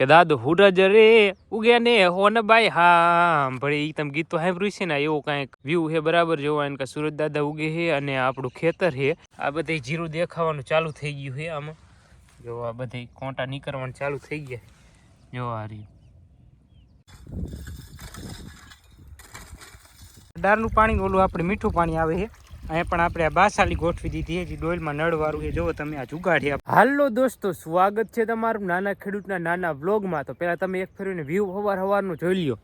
કે દાદુ હુરજ રે, ઉગે ને હોન ભાઈ હા ભળી તમે ગીત તો સાંભળ્યું છે ને, એવું કાંઈક વ્યૂ હે બરાબર જોવા એને કે સુરજ દાદા ઉગે છે અને આપણું ખેતર છે. આ બધે જીરું દેખાવાનું ચાલુ થઈ ગયું છે આમાં. જો આ બધે કોંટા નીકળવાનું ચાલુ થઈ ગયા જો આ રહ્યું. ડારનું પાણી ઓલું આપણે મીઠું પાણી આવે છે. અહીંયા પણ આપણે આ બાસાલી ગોઠવી દીધી છે ડોયલમાં નળવાળું છે. જો તમે, આ જુગાડી હાલો દોસ્તો, સ્વાગત છે તમારું નાના ખેડૂતના નાના વ્લોગમાં. તો પહેલાં તમે એક ફેરવીને વ્યૂ હવાર હવારનું જોઈ લ્યો.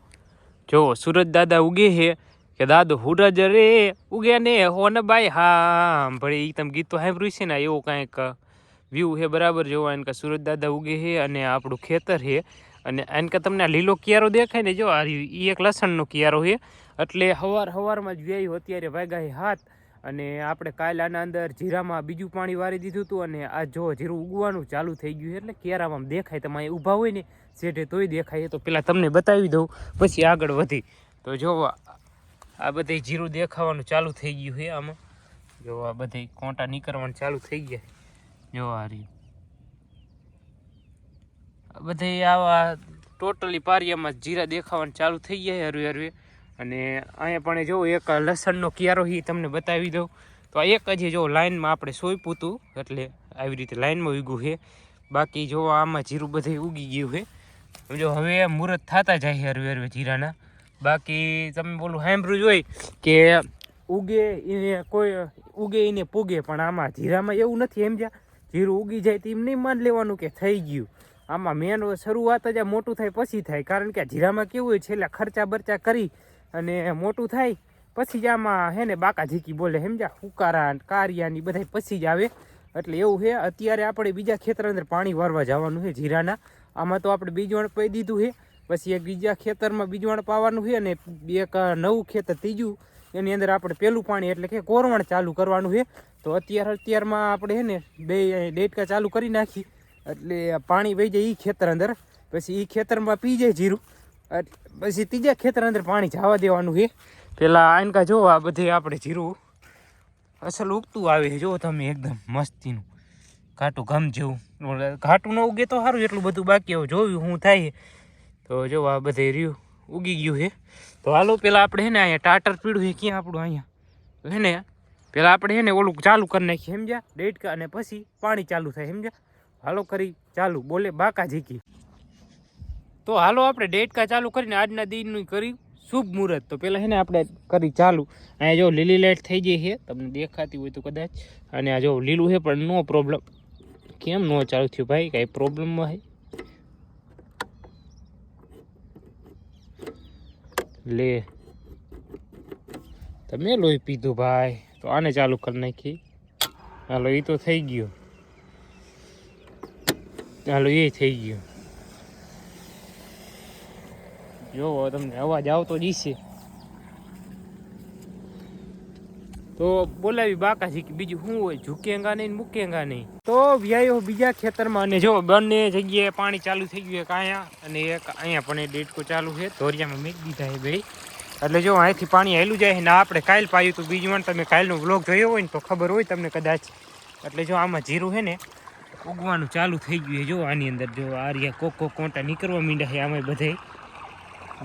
જો સુરજ દાદા ઉગે છે કે દાદો હુરજ રે, ઉગે ને હોન બાઈ હા ભળી એ તમે ગીત તો સાંભળ્યું છે ને એવું કાંઈક વ્યૂ છે બરાબર જોવા. એને કે સુરજ દાદા ઉગે છે અને આપણું ખેતર છે અને એને કે તમને આ લીલો કિયારો દેખાય ને, જો આ એ એક લસણનો કિયારો છે એટલે હવાર હવારમાં જ વ્યાયું અત્યારે વાગ્યા હાથ અને આપણે કાલ આના અંદર જીરામાં બીજું પાણી વારી દીધું હતું અને આ જો જીરું ઉગવાનું ચાલુ થઈ ગયું એટલે કેરામાં દેખાય તમે ઊભા હોય ને શેઠે તોય દેખાય. તો પેલા તમને બતાવી દઉં, પછી આગળ વધી. તો જો આ બધે જીરું દેખાવાનું ચાલુ થઈ ગયું છે આમાં. જો આ બધે કોંટા નીકળવાનું ચાલુ થઈ ગયા જો આ રહ્યું. બધે આવા ટોટલી પારિયામાં જીરા દેખાવાનું ચાલુ થઈ ગયા હરવે હરવે. અને અહીંયા પણ જો એક લસણનો કિયારો એ તમને બતાવી દઉં. તો આ એક જ જો લાઇનમાં આપણે સોંપ્યું હતું, એટલે આવી રીતે લાઇનમાં ઉગ્યું છે. બાકી જો આમાં જીરું બધે ઉગી ગયું છે. જો હવે મુહૂર્ત થતા જાય હરવે હરવે જીરાના. બાકી તમે બોલું સાંભળ્યું હોય કે ઉગે એને કોઈ, ઉગે એને પૂગે, પણ આમાં જીરામાં એવું નથી સમજ્યા જીરું ઉગી જાય તો એમ નહીં માન લેવાનું કે થઈ ગયું. આમાં મેન શરૂઆત જ મોટું થાય, પછી થાય. કારણ કે જીરામાં કેવું હોય, છેલ્લા ખર્ચા બરચા કરી અને મોટું થાય, પછી જ આમાં હે ને બાકા ઝીકી બોલે, સમજ્યા? હુકારા કારિયાની બધા પછી જ આવે. એટલે એવું છે અત્યારે આપણે બીજા ખેતર અંદર પાણી વારવા જવાનું છે જીરાના આમાં તો આપણે બીજવણ પાઈ દીધું છે પછી એક બીજા ખેતરમાં બીજવાણ પાવાનું છે અને એક નવું ખેતર ત્રીજું, એની અંદર આપણે પેલું પાણી એટલે કે કોરવણ ચાલુ કરવાનું છે તો અત્યારે અત્યારમાં આપણે છે ને બે ડેટકા ચાલુ કરી નાખી, એટલે પાણી વહી જાય એ ખેતર અંદર. પછી એ ખેતરમાં પી જાય જીરું. પછી ત્રીજા ખેતર અંદર પાણી જવા દેવાનું છે. પેલા આનકા જો આ બધે આપણે જીરું. અસલ ઉગતું આવે છે. જો તમે એકદમ મસ્તીનું ઘાટું ગમ જેવું. ઘાટું ન ઉગે તો સારું એટલું બધું બાકી હવે જોયું હું થાય. તો જો આ બધે રહ્યું, ઉગી ગયું છે. તો હાલો પેલા આપણે હે ને અહીંયા ટાટર પીડું છે. ક્યાં આપણું અહીંયા? હે ને? પેલા આપણે હે ને ઓલું ચાલુ કરી નાખીએ, સમજ્યા? ડેટકા અને પછી પાણી ચાલુ થાય, સમજ્યા? હાલો કરી, ચાલુ. બોલે, બાકા ઝીકી. તો હાલો આપણે ડેટકા ચાલુ કરીને આજના દિનનું કરી શુભ મુહૂર્ત. તો પહેલાં છે ને આપણે કરી ચાલુ. અહીંયા જો લીલી લાઈટ થઈ ગઈ છે. તમને દેખાતી હોય તો કદાચ. અને આ જો લીલું છે, પણ નો પ્રોબ્લેમ કેમ નો ચાલુ થયું ભાઈ? કાંઈ પ્રોબ્લેમમાં છે લે. તમે લોહી પીધું ભાઈ. તો આને ચાલુ કરી નાખી. હાલો એ તો થઈ ગયું. હાલો, એ થઈ ગયું. જોવો તમને અવાજ આવતો જ છે. તો બોલાવી બાકાજી કે બીજું શું હોય? ઝૂકેંગા નહીં મૂકેંગા નહીં. તો વ્યાયો બીજા ખેતરમાં અને જો બંને જગ્યાએ પાણી ચાલુ થઈ ગયું એક અહીંયા અને એક અહીંયા પણ એ ડેટકો ચાલુ છે. ધોરિયામાં મેં દીધા છે બે એટલે જો અહીંથી પાણી હેલું જાય ને આપણે કાયલ પાયું હતું બીજું પણ તમે કાલનો વ્લોગ જોયો હોય ને તો ખબર હોય તમને કદાચ. એટલે જો આમાં જીરું છે ને, ઉગવાનું ચાલુ થઈ ગયું છે. જો આની અંદર જો આ રહ્યા કોક કોક કોંટા નીકળવા માંડ્યા છે આમાં બધે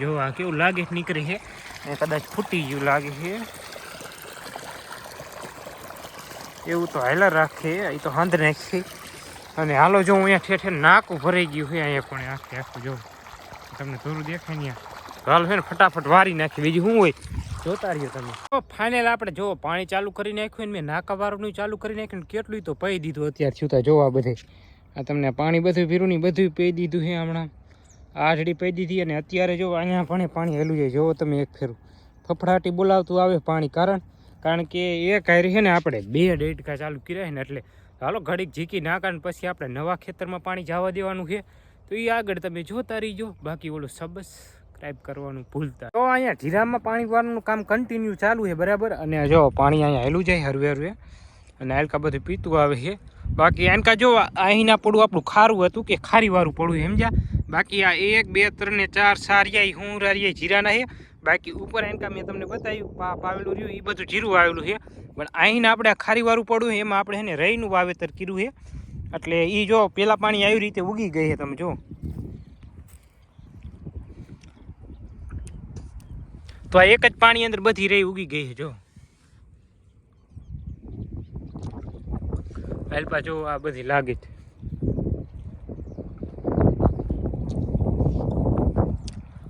જો આ કેવું લાગે નીકળી છે એ કદાચ ફૂટી ગયું લાગે છે એવું તો હાલા રાખે એ તો હાંધ નાખશે અને હાલો જો અહીંયા ઠેઠે નાકું ભરાઈ ગયું છે અહીંયા પણ, આખે આખું જો. તમને થોડું દેખાય ને હાલો છે ને ફટાફટ વારી નાખી. બીજું શું હોય? જોતા રહ્યો તમે. ફાઇનલ આપણે જો પાણી ચાલુ કરી નાખ્યું ને મેં નાકા વારનું ચાલુ કરી નાખ્યું ને કેટલું તો પઈ દીધું અત્યારે છૂતા જોવા બધે. આ તમને પાણી બધું પીરું ને બધું પી દીધું છે હમણાં. આઠડી પડી દીધી અને અત્યારે જો અહીંયા પણ પાણી હેલું જાય, જોવો તમે એક ફેરું. ફફડાટી બોલાવતું આવે પાણી કારણ કારણ કે એ કાંઈ છે ને આપણે બે ડેટકા ચાલુ કર્યા ને એટલે હાલો ઘડીક ઝીકી ના કારણ પછી આપણે નવા ખેતરમાં પાણી જવા દેવાનું છે. તો એ આગળ તમે જોતા રહીજો, બાકી ઓલું સબસ્ક્રાઈબ કરવાનું ભૂલતા. તો અહીંયા જીરામાં પાણી કામ કન્ટિન્યુ ચાલુ છે, બરાબર? અને જો પાણી અહીંયા હેલું જાય હરવે હરવે, અને આલકા બધું પીતું આવે છે. બાકી આનકા જો અહીંના પડું આપણું ખારું હતું કે ખારીવાળું પડું સમજ્યા? બાકી આ એક, બે, ત્રણ ને ચાર સારિયા હું રારિયા જીરાના છે બાકી ઉપર એનકા મેં તમને બતાવ્યું પાપ આવેલું રહ્યું એ બધું જીરું આવેલું છે પણ અહીંને આપણે ખારી વાળું પડ્યું એમાં આપણે એને રહીનું વાવેતર કર્યું છે એટલે એ જો પેલા પાણી આવી રીતે ઉગી ગઈ છે તમે જો. તો આ એક જ પાણી અંદર બધી રહી ઉગી ગઈ છે જો. હેલ્પા જો આ બધી લાગે છે.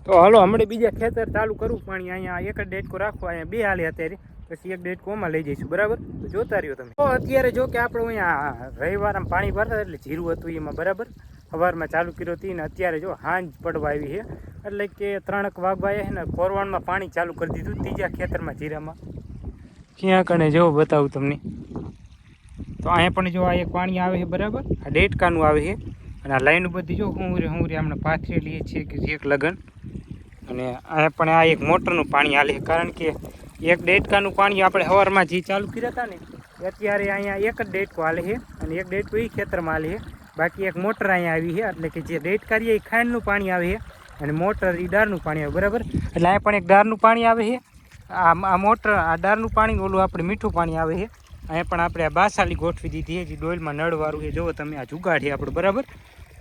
તો હાલો, હમણાં બીજા ખેતર ચાલુ કરું, પાણી અહીંયા એક જ ડેટકો રાખો, અહીંયા બે હાલે અત્યારે. પછી એક ડેટકોમાં લઈ જઈશું, બરાબર? તો જોતા રહ્યો તમે. તો અત્યારે જો કે આપણે અહીંયા રવિવારમાં પાણી ભરતા એટલે જીરું હતું એમાં, બરાબર? સવારમાં ચાલુ કર્યો હતી ને અત્યારે જો હાંજ પડવા આવી છે. એટલે કે ત્રણક વાગવા આવ્યા છે ને કોરવાણમાં પાણી ચાલુ કરી દીધું ત્રીજા ખેતરમાં જીરામાં. ક્યાં કણે જો બતાવું તમને? તો અહીંયા પણ જો આ એક પાણી આવે છે, બરાબર? આ ડેટકાનું આવે છે. અને આ લાઈન બધી જો હું રે હું રે હમણાં પાથરેલી છે કે એક લગન. અને અહીંયા પણ આ એક મોટરનું પાણી હાલે કારણ કે એક ડેટકાનું પાણી આપણે સવારમાં જે ચાલુ કર્યા હતા ને, અત્યારે અહીંયા એક જ ડેટકો હાલે છે અને એક ડેટકો એ ખેતરમાં હાલે છે. બાકી એક મોટર અહીંયા આવી છે, એટલે કે જે ડેટકારી એ ખાંડનું પાણી આવે છે અને મોટર એ દારનું પાણી આવે, બરાબર? એટલે અહીંયા પણ એક દારનું પાણી આવે છે. આ આ મોટર, આ દારનું પાણી ઓલું આપણે મીઠું પાણી આવે છે. અહીંયા પણ આપણે આ બાસાલી ગોઠવી દીધી છે, જે ડોલમાં નળવાળું છે. જુઓ તમે, આ જુગાડ છે આપણું, બરાબર?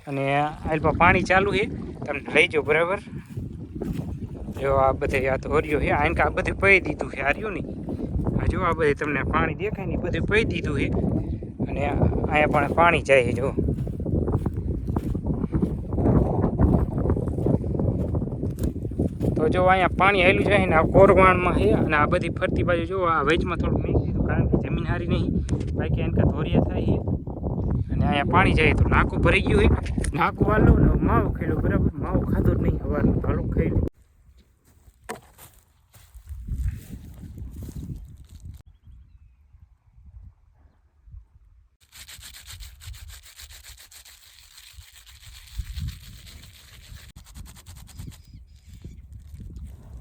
અને આ પાણી ચાલુ છે. તમે લઈ જાઓ, બરાબર? જો આ બધે આ તો હરિયો છે આને આ બધું પહી દીધું છે હાર્યું નહીં. આ જો આ બધે તમને પાણી દેખાય ને બધું પહી દીધું છે અને અહીંયા પણ પાણી જાય જો. તો જો અહીંયા પાણી આવેલું છે ને આ કોરવાણમાં છે અને આ બધી ફરતી બાજુ જો આ વેચમાં થોડું મેં દીધું કારણ કે જમીન હારી નહીં. બાકી એનકા ધોરિયા થાય છે અને અહીંયા પાણી જાય તો નાકું ભરાઈ ગયું હોય નાકું વાલો ને માવો ખેલો બરાબર? માવો ખાધો નહીં સવારનું હાલો ખાઈ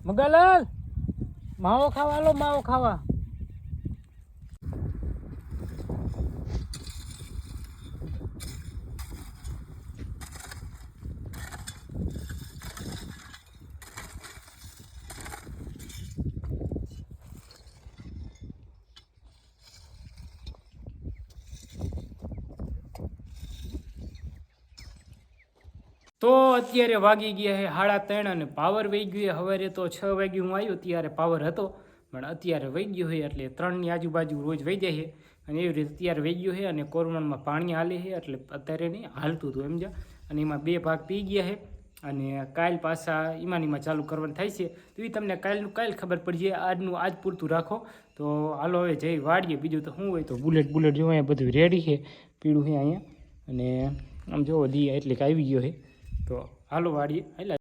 લો મગાલાલ માવો ખાવા લો માવો ખાવા. તો અત્યારે વાગી ગયા છે સાડા ત્રણ અને પાવર વહી ગયો સવારે તો છ વાગે હું આવ્યો, ત્યારે પાવર હતો. પણ અત્યારે વહી ગયો છે એટલે ત્રણની આજુબાજુ રોજ વહી જાય છે અને એવી રીતે અત્યારે વહી ગયો છે અને કોરોનામાં પાણી હાલે છે એટલે અત્યારે નહીં હાલતું હતું એમ જ અને એમાં બે ભાગ પી ગયા છે અને કાલ પાછા ઈમાનીમાં ચાલુ કરવાનું થાય છે. તો એ તમને કાલનું કાલ ખબર પડી જાય, આજનું આજ પૂરતું રાખો. તો હાલો હવે જઈ વાડીએ. બીજું તો શું હોય તો બુલેટ બુલેટ જો અહીંયા બધું રેડી છે પીળું છે અહીંયા. અને આમ જોવો, દી એટલે આવી ગયો છે તો હાલો વાડીએ. એટલે